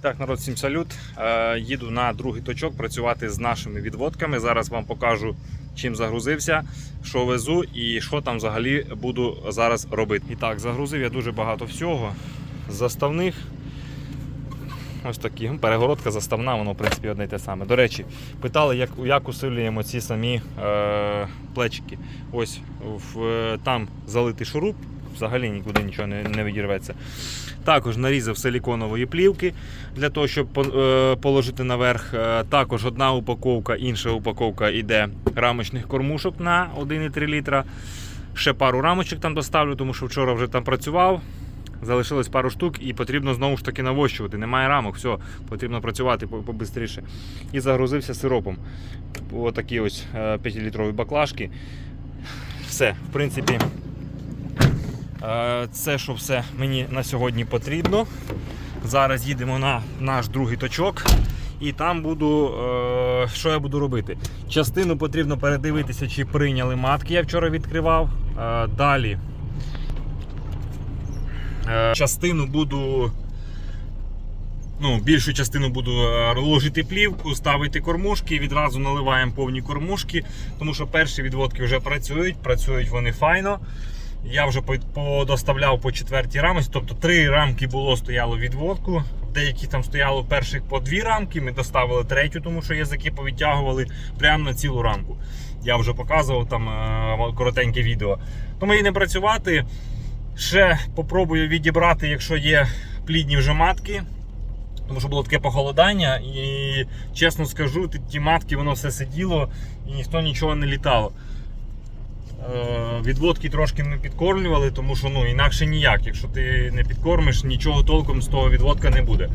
Так, народ, всім салют. Е, їду на другий точок працювати з нашими відводками. Зараз вам покажу, чим загрузився, що везу і що там взагалі буду зараз робити. І так, загрузив я дуже багато всього. Заставних. Ось такі. Перегородка заставна, воно в принципі одне й те саме. До речі, питали, як, як усилюємо ці самі е, плечики. Ось в, там залитий шуруп, взагалі нікуди нічого не, не відірветься. Також нарізав силіконової плівки для того, щоб е, положити наверх. Е, Також одна упаковка, інша упаковка йде рамочних кормушок на 1,3 літра. Ще пару рамочок там доставлю, тому що вчора вже там працював. Залишилось пару штук і потрібно знову ж таки навощувати. Немає рамок, все, потрібно працювати по- побистріше. І загрузився сиропом. Отакі ось 5-літрові баклажки. Все, в принципі, е, це що все мені на сьогодні потрібно. Зараз їдемо на наш другий точок. І там буду, е, що я буду робити? Частину потрібно передивитися, чи прийняли матки. Я вчора відкривав. Е, далі Е, Частину буду. Ну, більшу частину буду е, ложити плівку, ставити кормушки, відразу наливаємо повні кормушки, тому що перші відводки вже працюють, працюють вони файно. Я вже подоставляв по четвертій рамці, тобто три рамки було стояло відводку. Деякі там стояло перших по дві рамки. Ми доставили третю, тому що язики повитягували прямо на цілу рамку. Я вже показував там е, коротеньке відео. Тому і не працювати. Ще попробую відібрати, якщо є плідні вже матки. Тому що було таке похолодання, і чесно скажу, ті матки воно все сиділо і ніхто нічого не літало. Е, Відводки трошки ми підкормлювали, тому що ну, інакше ніяк. Якщо ти не підкормиш, нічого толком з того відводка не буде.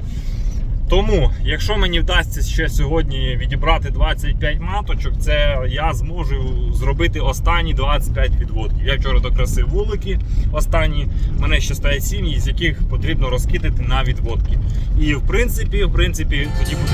Тому, якщо мені вдасться ще сьогодні відібрати 25 маточок, це я зможу зробити останні 25 відводків. Я вчора докрасив вулики останні, в мене ще стоять сім'ї, з яких потрібно розкидати на відводки. І в принципі, в принципі, тоді буде.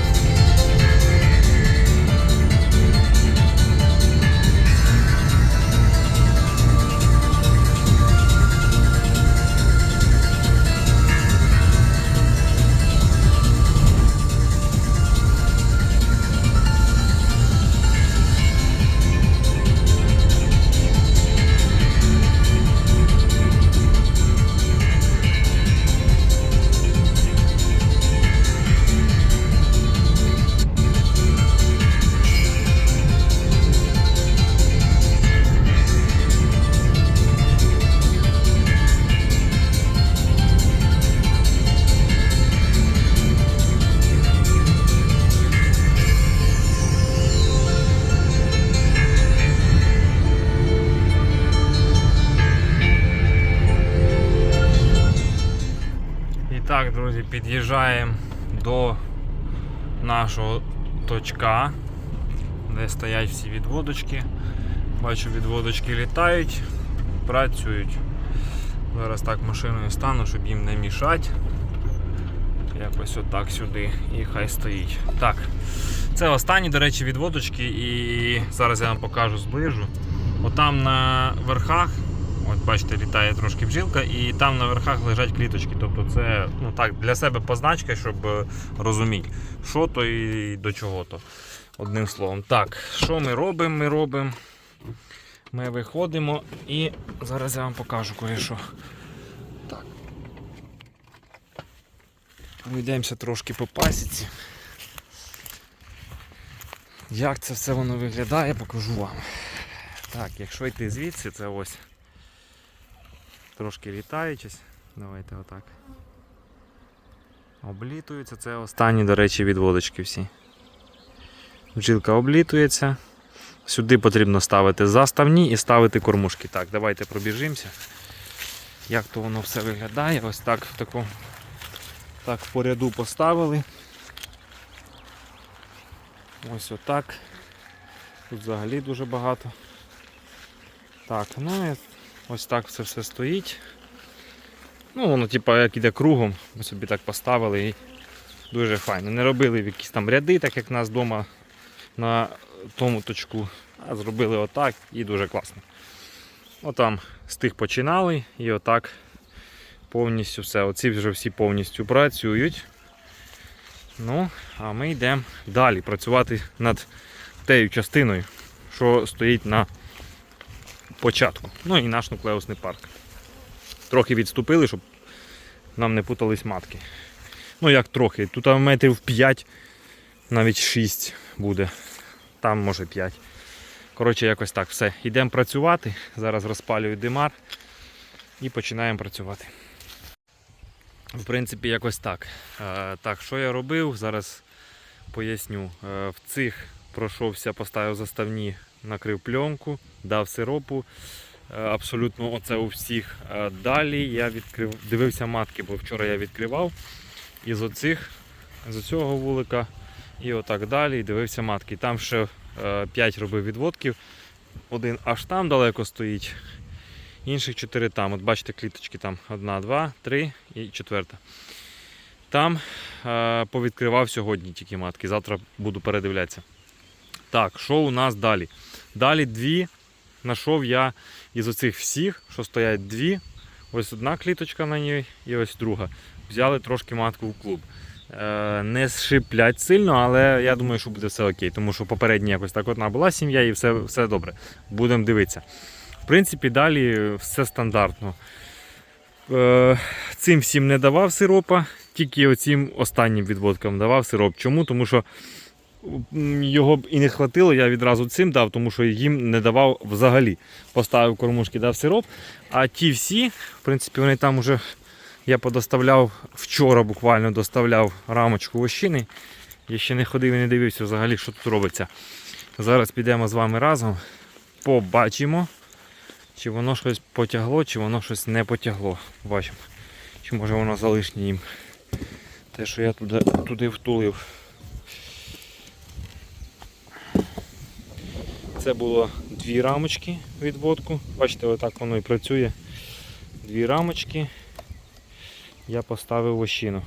Під'їжджаємо до нашого точка, де стоять всі відводочки. Бачу, відводочки літають, працюють. Зараз так машиною стану, щоб їм не мішати. Якось отак сюди і хай стоїть. Так, це останні, до речі, відводочки, і зараз я вам покажу зближу. Отам на верхах От бачите, літає трошки бджілка, і там на верхах лежать кліточки. Тобто це ну так, для себе позначка, щоб е, розуміти, що то і до чого то. Одним словом. Так, що ми робимо? Ми робимо. Ми виходимо і зараз я вам покажу кое-що. Так. Пройдемося трошки по пасіці. Як це все воно виглядає, покажу вам. Так, якщо йти звідси, це ось трошки літаючись. Давайте отак. Облітуються. Це останні, до речі, відводочки всі. Бджілка облітується. Сюди потрібно ставити заставні і ставити кормушки. Так, давайте пробіжимося. Як то воно все виглядає. Ось так в такому. Так, по ряду поставили. Ось отак. Тут взагалі дуже багато. Так, ну і Ось так це все стоїть. Ну, воно, типа, як іде кругом, ми собі так поставили і дуже файно. Не робили якісь там ряди, так як нас вдома на тому точку, а зробили отак і дуже класно. Отам з тих починали і отак повністю все. Оці вже всі повністю працюють. Ну, а ми йдемо далі працювати над тією частиною, що стоїть на початку. Ну і наш нуклеусний парк. Трохи відступили, щоб нам не путались матки. Ну як трохи, тут метрів 5, навіть 6 буде. Там може 5. Коротше, якось так. Все. Йдемо працювати. Зараз розпалюю димар і починаємо працювати. В принципі, якось так. Е, так, що я робив? Зараз поясню. Е, в цих пройшовся, поставив заставні, накрив пленку, дав сиропу. Е, абсолютно оце у всіх. Е, далі я відкрив, дивився матки, бо вчора я відкривав. Із оцих, з цього вулика і отак далі. І дивився матки. Там ще 5 робив відводків. Один аж там далеко стоїть. Інших 4 там. От бачите, кліточки там 1, 2, 3 і четверта. Там е, повідкривав сьогодні тільки матки. Завтра буду передивлятися. Так, що у нас далі? Далі дві. Знайшов я із оцих всіх, що стоять дві. Ось одна кліточка на ній і ось друга. Взяли трошки матку в клуб. Е, не шиплять сильно, але я думаю, що буде все окей. Тому що попередня якось так одна була сім'я і все, все добре. Будемо дивитися. В принципі, далі все стандартно. Е, цим всім не давав сиропа, тільки оцим останнім відводкам давав сироп. Чому? Тому що його б і не хватило, я відразу цим дав, тому що їм не давав взагалі. Поставив кормушки, дав сироп. А ті всі, в принципі, вони там уже я подоставляв вчора буквально доставляв рамочку вощини. Я ще не ходив і не дивився взагалі, що тут робиться. Зараз підемо з вами разом, побачимо, чи воно щось потягло, чи воно щось не потягло. Бачимо. Чи може воно залишнє їм. Те, що я туди, туди втулив. Це було дві рамочки відводку. Бачите, отак воно і працює. Дві рамочки. Я поставив вощину.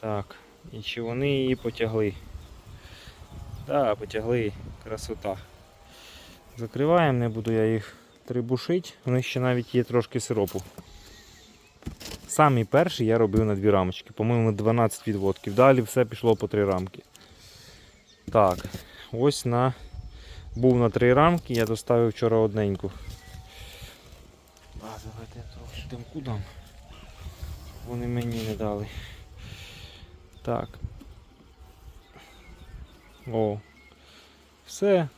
Так, і чи вони її потягли? Так, потягли, красота. Закриваємо, не буду я їх трибушити, у них ще навіть є трошки сиропу. Самий перший я робив на дві рамочки, по-моєму 12 відводків. Далі все пішло по три рамки. Так, ось на був на три рамки, я доставив вчора одненьку. А, давайте я трохи димку дам. Вони мені не дали. Так. О. Все,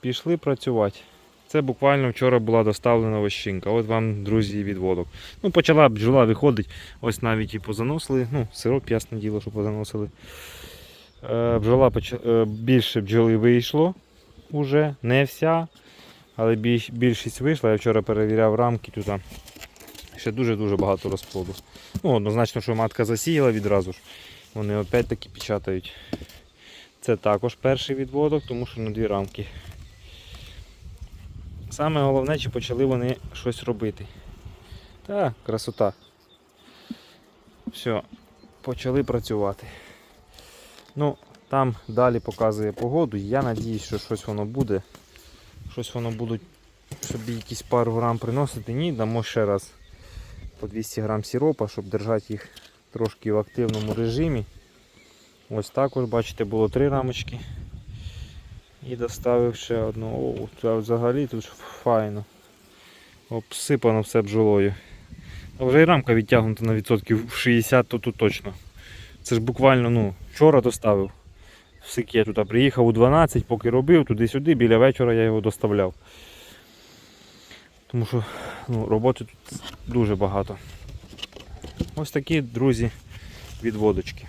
пішли працювати. Це буквально вчора була доставлена вощинка. От вам, друзі, відводок. Ну, почала бджола виходить. Ось навіть і позаносили. Ну, сироп, ясне діло, що позаносили. Е, бджола е, більше бджоли вийшло уже. Не вся. Але більшість вийшла. Я вчора перевіряв рамки тут. Ще дуже-дуже багато розплоду. Ну, однозначно, що матка засіяла відразу ж. Вони опять таки печатають. Це також перший відводок, тому що на дві рамки. Саме головне, чи почали вони щось робити. Так, красота. Все, почали працювати. Ну, там далі показує погоду. Я надіюсь, що щось воно буде. Щось воно будуть собі якісь пару грам приносити. Ні, дамо ще раз по 200 грам сиропа, щоб держати їх трошки в активному режимі. Ось також, бачите, було три рамочки. І доставив ще одну. О, це взагалі тут файно. Обсипано все бджолою. Вже і рамка відтягнута на відсотків 60, то тут точно. Це ж буквально ну, вчора доставив. Всики я туди приїхав у 12, поки робив, туди-сюди, біля вечора я його доставляв. Тому що ну, роботи тут дуже багато. Ось такі, друзі, відводочки.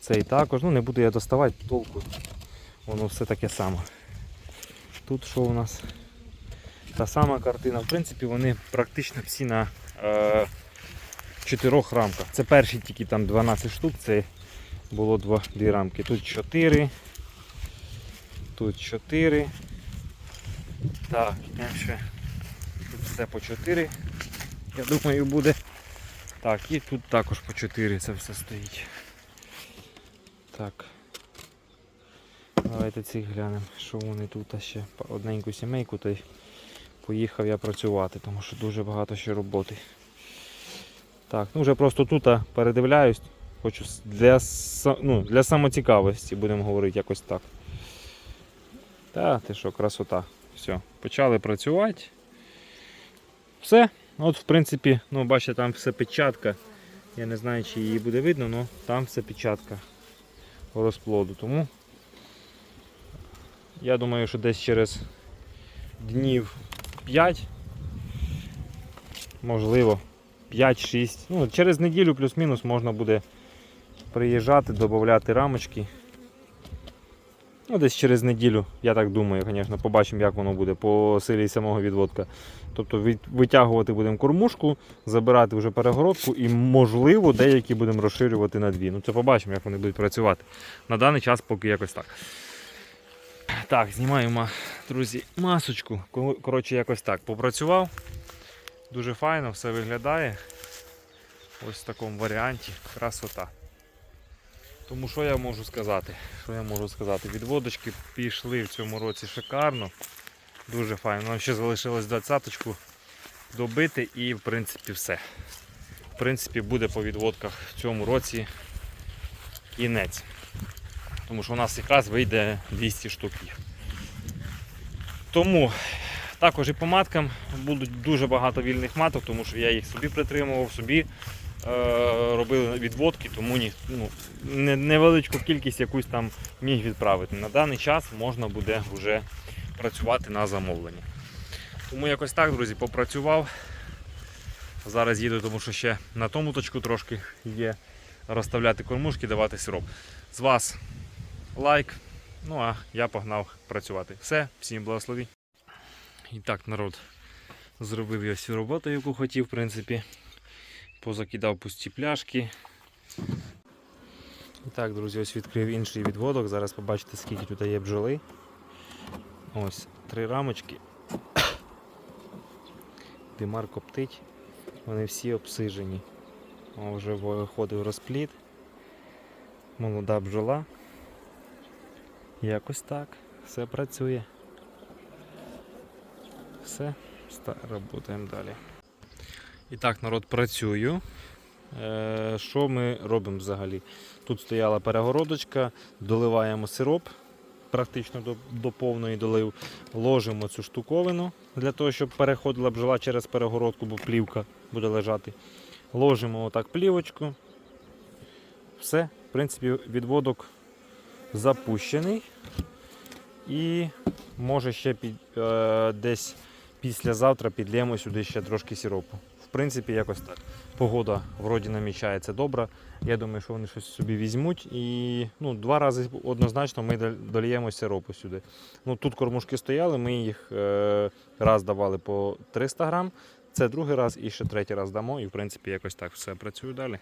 Цей також, ну не буду я доставати толку. Воно все таке саме. Тут що у нас? Та сама картина. В принципі, вони практично всі на е, чотирьох рамках. Це перші тільки там 12 штук, це було два, дві рамки. Тут 4. Тут 4. Так, ще. Тут все по 4. Я думаю буде. Так, і тут також по 4 це все стоїть. Так. Давайте цих глянемо, що вони тут а ще одненьку сімейку та й поїхав я працювати, тому що дуже багато ще роботи. Так, ну вже просто тут передивляюсь. Хочу для, ну, для самоцікавості, будемо говорити якось так. Та, ти що, красота. Все, почали працювати. Все. От, в принципі, ну, бачите, там все печатка. Я не знаю, чи її буде видно, але там все печатка розплоду. Тому я думаю, що десь через днів 5, можливо, 5-6. Ну, через неділю плюс-мінус можна буде приїжджати, додати рамочки. Ну, десь через неділю, я так думаю, звісно, побачимо, як воно буде по силі самого відводка. Тобто витягувати будемо кормушку, забирати вже перегородку і, можливо, деякі будемо розширювати на дві. Ну, це побачимо, як вони будуть працювати. На даний час поки якось так. Так, знімаємо, друзі, масочку. Коротше, якось так. Попрацював. Дуже файно, все виглядає. Ось в такому варіанті. Красота. Тому що я можу сказати? Що я можу сказати? Відводочки пішли в цьому році шикарно. Дуже файно. Нам ще залишилось двадцяточку добити і в принципі все. В принципі, буде по відводках в цьому році кінець. Тому що у нас якраз вийде 200 штуків. Тому також і по маткам будуть дуже багато вільних маток, тому що я їх собі притримував, собі е, робили відводки, тому ні, ну, не, невеличку кількість якусь там міг відправити. На даний час можна буде вже працювати на замовлення. Тому якось так, друзі, попрацював. Зараз їду, тому що ще на тому точку трошки є розставляти кормушки, давати сироп. З вас лайк. Ну а я погнав працювати. Все, всім благослові. І так, народ, зробив я всю роботу, яку хотів, в принципі. Позакидав пусті пляшки. І так, друзі, ось відкрив інший відводок. Зараз побачите, скільки тут є бджоли. Ось три рамочки. Димар коптить. Вони всі обсижені. О, вже виходив розплід. Молода бджола. Якось так. Все працює. Все, працюємо далі. І так, народ, працюю. Е, Що ми робимо взагалі? Тут стояла перегородочка, доливаємо сироп, практично до, до повної долив, ложимо цю штуковину для того, щоб переходила бджола через перегородку, бо плівка буде лежати. Ложимо отак плівочку. Все, в принципі, відводок запущений. І може ще під, е, десь післязавтра підлємо сюди ще трошки сиропу. В принципі, якось так. Погода вроді намічається добра. Я думаю, що вони щось собі візьмуть. І ну, два рази однозначно ми дол- дольємо сиропу сюди. Ну, тут кормушки стояли, ми їх е, раз давали по 300 грам. Це другий раз і ще третій раз дамо. І в принципі якось так все працює далі.